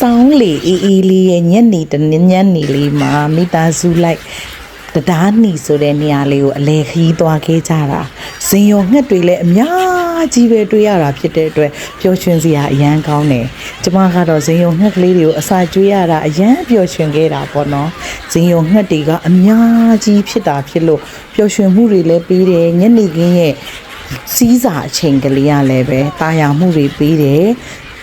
ဆောင်းလေအေးအေးလေးရဲ့ညနေတနညနေလေးမှာမိသားစုလိုက်တရားหนีဆိုတဲ့နေရာလေးကိုအလဲခီးသွားခဲ့ကြတာဇင်ရောငှက်တွေလည်းအများကြီးပဲတွေ့ရတာဖြစ်တဲ့အတွက်ပျော်ရွှင်စရာအရန်ကောင်းတယ်ကျမကတော့ဇင်ရောငှက်ကလေးတွေကိုအစာကျွေးရတာအရန်ပျော်ရွှင်ခဲ့တာပေါ့နော်ဇင်ရောငှက်တွေကအများကြီးဖြစ်တာဖြစ်လို့ပျော်ရွှင်မှုတွေလည်းပြီးတယ်ညနေခင်းရဲ့စီးစာအချိန်ကလေးရလည်းပဲတာယာမှုတွေပေးတယ်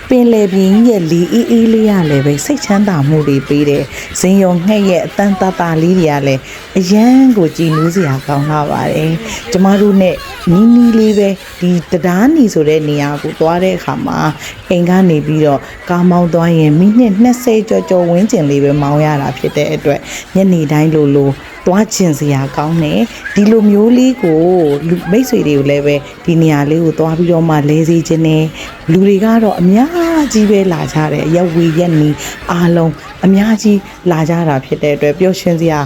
ပင်လေပြင်းရဲ့လီအေးအေးလေးရလည်းပဲစိတ်ချမ်းသာမှုတွေပေးတယ်ဇင်ယုံငှက်ရဲ့အတန်တတာလေးတွေကလည်းအရန်ကိုကြည်နူးစရာကောင်းလာပါတယ်ကျမတို့ ਨੇ နီးနီးလေးပဲဒီတရားနီဆိုတဲ့နေရာကိုသွားတဲ့အခါမှာအိမ်ကနေပြီးတော့ကားမောင်းသွားရင်မိနစ်20ကျော်ကျော်ဝန်းကျင်လေးပဲမောင်းရတာဖြစ်တဲ့အတွက်ညနေတိုင်းလိုလို သွားကျင်စရာကောင်းတယ်ဒီလိုမျိုးလေးကိုလူမိတ်ဆွေတွေကိုလည်းပဲဒီနေရာလေးကိုသွားပြီးတော့မှလဲစီခြင်းနဲ့လူတွေကတော့အများကြီးပဲလာကြတယ်ရက်ဝေရက်နီအားလုံးအများကြီးလာကြတာဖြစ်တဲ့အတွက်ပျော်ရွှင်စရာ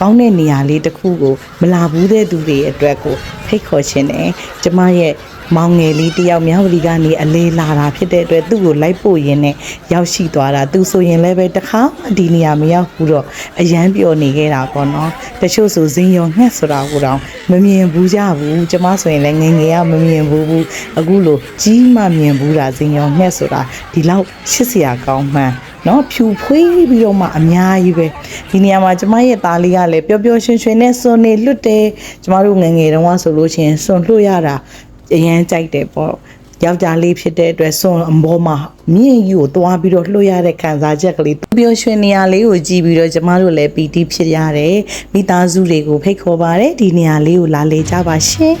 ကောင်းတဲ့နေရာလေးတစ်ခုကိုမလာဘူးတဲ့သူတွေအတွက်ကိုဖိတ်ခေါ်ခြင်းနဲ့ကျမရဲ့ မောင်ငယ်လေးတယောက်မြောက်ဝတီကနေအလေးလာတာဖြစ်တဲ့အတွက်သူ့ကိုလိုက်ပို့ရင်းနဲ့ရောက်ရှိသွားတာသူဆိုရင်လည်းပဲတစ်ခါမှဒီနေရာမရောက်ဘူးတော့အရန်ပျော်နေခဲ့တာပေါ့နော်တချို့ဆိုဇင်းရောငှက်ဆိုတာကိုတော့မမြင်ဘူးကြဘူးကျမဆိုရင်လည်းငယ်ငယ်ကမမြင်ဘူးဘူးအခုလိုကြီးမှမြင်ဘူးတာဇင်းရောငှက်ဆိုတာဒီလောက်ချစ်စရာကောင်းမှန်းနော်ဖြူဖွေးပြီးတော့မှအများကြီးပဲဒီနေရာမှာကျမရဲ့သားလေးကလည်းပျော်ပျော်ရွှင်ရွှင်နဲ့စွန်နေလွတ်တယ်ကျမတို့ငယ်ငယ်တုန်းကဆိုလို့ရှိရင်စွန်လွတ်ရတာ အရန်ကြိုက်တယ်ပေါ့ယောက်ျားလေးဖြစ်တဲ့အတွက်စွန်အမောမှာမြင့်ကြီးကိုသွားပြီးတော့လွှတ်ရတဲ့ခံစားချက်ကလေးပျော်ရွှင်နေရာလေးကိုကြည့်ပြီးတော့ကျမတို့လည်းပီတိဖြစ်ရတယ်မိသားစုတွေကိုဖိတ်ခေါ်ပါတယ်ဒီနေရာလေးကိုလာလေကြပါရှင်